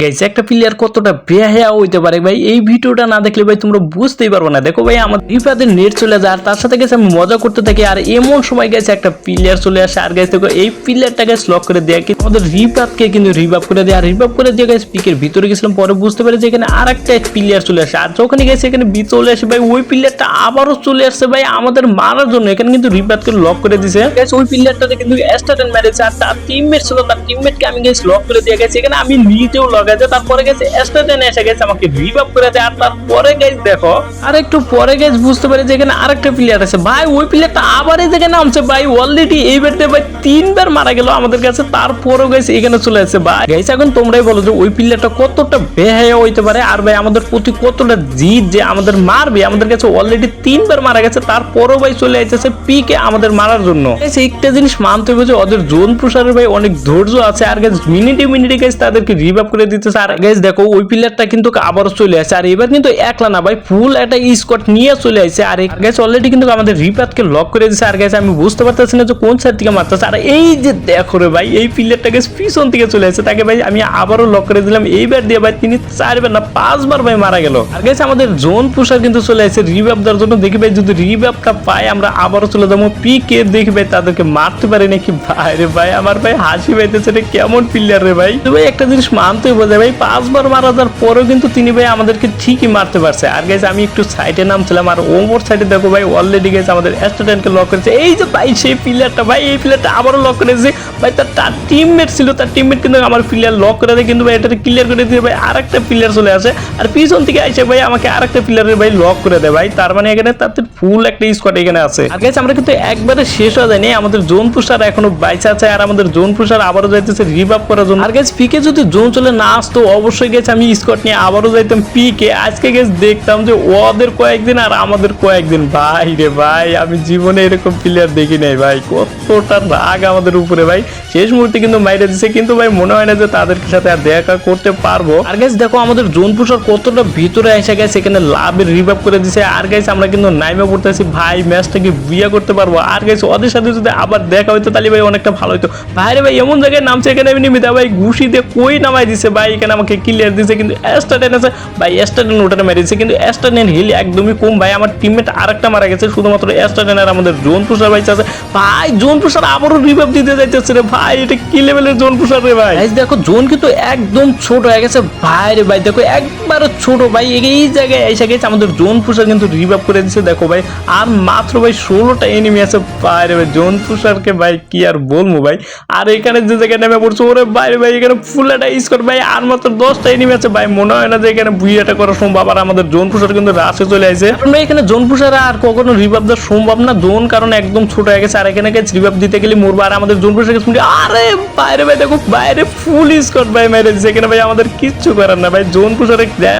গাইছে একটা প্লেয়ার কতটা বেহায়া হইতে পারে ভাই? এই ভিডিওটা না দেখলে ভাই তোমরা বুঝতেই পারবে না। দেখো ভাই, আমার রিফাদের নেট চলে যায় আর তার সাথে গেছে আমি মজা করতে থাকি, আর এমন সময় গেছে একটা প্লেয়ার চলে আসে। আর গেছে দেখো, এই প্লেয়ারটাকে লক করে দেয়। কিন্তু আমাদের রিভাবকে কিন্তু রিভাব করে দেয়। আর রিভাব করে দিয়ে গেছে পিকের ভিতরে গেছিলাম, পরে বুঝতে পারি যে এখানে আর একটা প্লেয়ার চলে আসে। আর যখন গেছে এখানে বি চলে আসে, ভাই, ওই প্লেয়ারটা আবারও চলে আসছে ভাই, আমাদের মারার জন্য। এখানে কিন্তু রিভাবকে লক করে দিছে। গেছে ওই প্লেয়ারটাতে কিন্তু মেরেছে, আর তার টিমমেট ছিল, তার টিমমেটকে আমি গেছি লক করে দিয়ে। গেছি এখানে আমি নিজেও লক আছে তারপরে গেছে এসে গেছে, আমাকে রিভাব করে দেয়, আর তারপরে গেছে দেখো, আর একটু পরে গেছে বুঝতে আরেকটা প্লেয়ার আছে। ভাই, ওই প্লেয়ারটা আবার ভাই অলরেডি ভাই, তিনবার মারা গেল আমাদের কাছে গেছে এখানে চলে আসছে, ভাই। গেছে এখন তোমরাই বলো যে ওই প্লেয়ারটা কতটা হইতে পারে, আর ভাই, আমাদের প্রতি কতটা জিদ যে আমাদের মারবে, আমাদের কাছে অলরেডি তিনবার মারা গেছে, তারপরেও ভাই চলে আসছে পিকে আমাদের মারার জন্য। একটা জিনিস মানতে হবে যে ওদের জোন প্রসারের ভাই অনেক ধৈর্য আছে, আর গেছে মিনিটে মিনিটে গেছে তাদেরকে রিভাইভ করে দিতেছে। আর গেছে দেখো, ওই প্লেয়ারটা কিন্তু আবারও চলে আসে। আর এবার কিন্তু একলা না ভাই ফুল একটা স্কোয়াড নিয়ে চলে আসে। আর গেছে অলরেডি কিন্তু আমাদের রিপাতকে লক করে দিয়েছে আর গেছে আমি বুঝতে পারতেছি না যে কোন সাইড থেকে মারতেছে। আর এই যে দেখো রে ভাই, এই প্লেয়ারটা গেছে পিছন থেকে চলে আসে। তাকে ভাই, আমি আবারও লক করে দিলাম। এইবার দিয়ে ভাই তিনি চারবার না, পাঁচবার ভাই মারা গেল। আর গেছে আমাদের জোন পুষার কিন্তু চলে আসে রিভাইভ দেওয়ার জন্য। দেখি ভাই, যদি রিভাইভটা পাই, আমরা আবারও চলে যাব। পিকে দেখি ভাই, তাদেরকে মারতে পারি নাকি? ভাই রে ভাই, আমার ভাই হাসি পাইতেছে রে, কেমন প্লেয়ার রে ভাই। তো ভাই, একটা জিনিস মানতেই বোঝে ভাই, পাঁচবার মারা যাওয়ার পরেও কিন্তু তিনি, ভাই, আমাদেরকে ঠিকই মারতে পারছে। আর গেছে আমি একটু সাইডে নামছিলাম, আর ওমর সাইডে দেখো, ভাই অলরেডি গেছে আমাদের স্টুডেন্টকে লক করেছে। এই যে, ভাই, সেই প্লেয়ারটা ভাই, এই প্লেয়ারটা আবারও লক করেছে। ভাই, তার তার টিমমেট ছিল, তার টিমমেট কিন্তু আমার প্লেয়ার লক করে দেয়, কিন্তু, ভাই, এটাকে ক্লিয়ার করে দিয়ে, ভাই, আরেকটা প্লেয়ার চলে আসে। আর পিছন থেকে আইসে, ভাই, আমাকে আরেকটা প্লেয়ারের ভাই লক করে দেয়, ভাই। তার মানে এখানে তাদের ফুল একটা স্কোয়াড এখানে আছে। আর গেছে আমরা কিন্তু একবারে শেষ হয়ে যায়নি আমাদের জোন পুষার এখনও বাইচা আছে আর আমাদের জোন পুষার আবারও যাইতেছে রিভাব করার জন্য। আর গেছে পিকে যদি জোন চলে না আসতো, অবশ্যই গেছে আমি স্কোয়াড নিয়ে আবারও যাইতাম পিকে আজকে গেছে দেখতাম যে ওদের কয়েকদিন আর আমাদের কয়েকদিন। ভাই রে ভাই, আমি জীবনে এরকম প্লেয়ার দেখি নাই ভাই। কতটা রাগ আমাদের উপরে ভাই। শেষ মুহূর্তে কিন্তু মাইরে দিছে। কিন্তু ভাই, মনে হয় না যে তাদের সাথে আর দেখা করতে পারব। আর গাইস দেখো আমাদের জোন পুষার কতটা ভিতরে এসে গেছে এখানে লাভের রিভাইভ করে দিছে। আর গাইস আমরা কিন্তু নাইমে পড়তেছি ভাই ম্যাচটাকে বিয়ে করতে পারব? আর গাইস, ওদের সাথে যদি আবার দেখা হইতো, তাহলে ভাই অনেকটা ভালো হতো ভাই রে ভাই, এমন জায়গায় নামছে এখানে আমি নিমিতা ভাই, ঘুষি দিয়ে কই নামাই দিছে? ভাই, এখানে আমাকে ক্লিয়ার দিছে, কিন্তু এস্টাডেন আছে। ভাই এস্টাডেন ওটাতে মেরে দিছে, কিন্তু এস্টাডেন হিল একদমই কম। ভাই, আমার টিমমেট আরেকটা মারা গেছে, শুধুমাত্র এস্টাডেন আর আমাদের জোন পুষার ভাই আছে। ভাই জোন পুষার আবারও রিভাইভ দিতে যাইতেছে রে ভাই, এটা কি লেভেলের জোন পুষার রে ভাই? দেখো, জোন কিন্তু একদম ছোট হয়ে গেছে। ভাই রে ভাই, দেখো একবার ছোট। ভাই, এই জায়গায় এসে গেছে, আমাদের জোন পুষার কিন্তু রিভাইভ করে দিছে। দেখো, ভাই আর মাত্র ভাই ষোলোটা এনিমি আছে। বাইরে ভাই জোন পুষারকে ভাই কি আর বলব ভাই? আর এখানে যে জায়গায় নেমে পড়ছে, ওরে বাইরে ভাই, এখানে ফুল একটা স্কোর ভাই। আর মাত্র দশটা এনিমি আছে ভাই। মনে হয় না যে এখানে বুইয়াটা করা সম্ভব। আর আমাদের জোন কিন্তু রাশে চলে আসে ভাই, এখানে জোন আর কখনো রিভাইভ দেওয়া সম্ভব না। জোন কারণ একদম ছোট হয়ে গেছে। আর এখানে গেছে রিভাইভ দিতে গেলে মরবো। আর আমাদের জোন পুষার গেছে আরে বাইরে ভাই, দেখো, বাইরে ফুল স্কোর ভাই মেরে দিচ্ছে এখানে ভাই আমাদের কিচ্ছু করার না ভাই। জোন পুষারে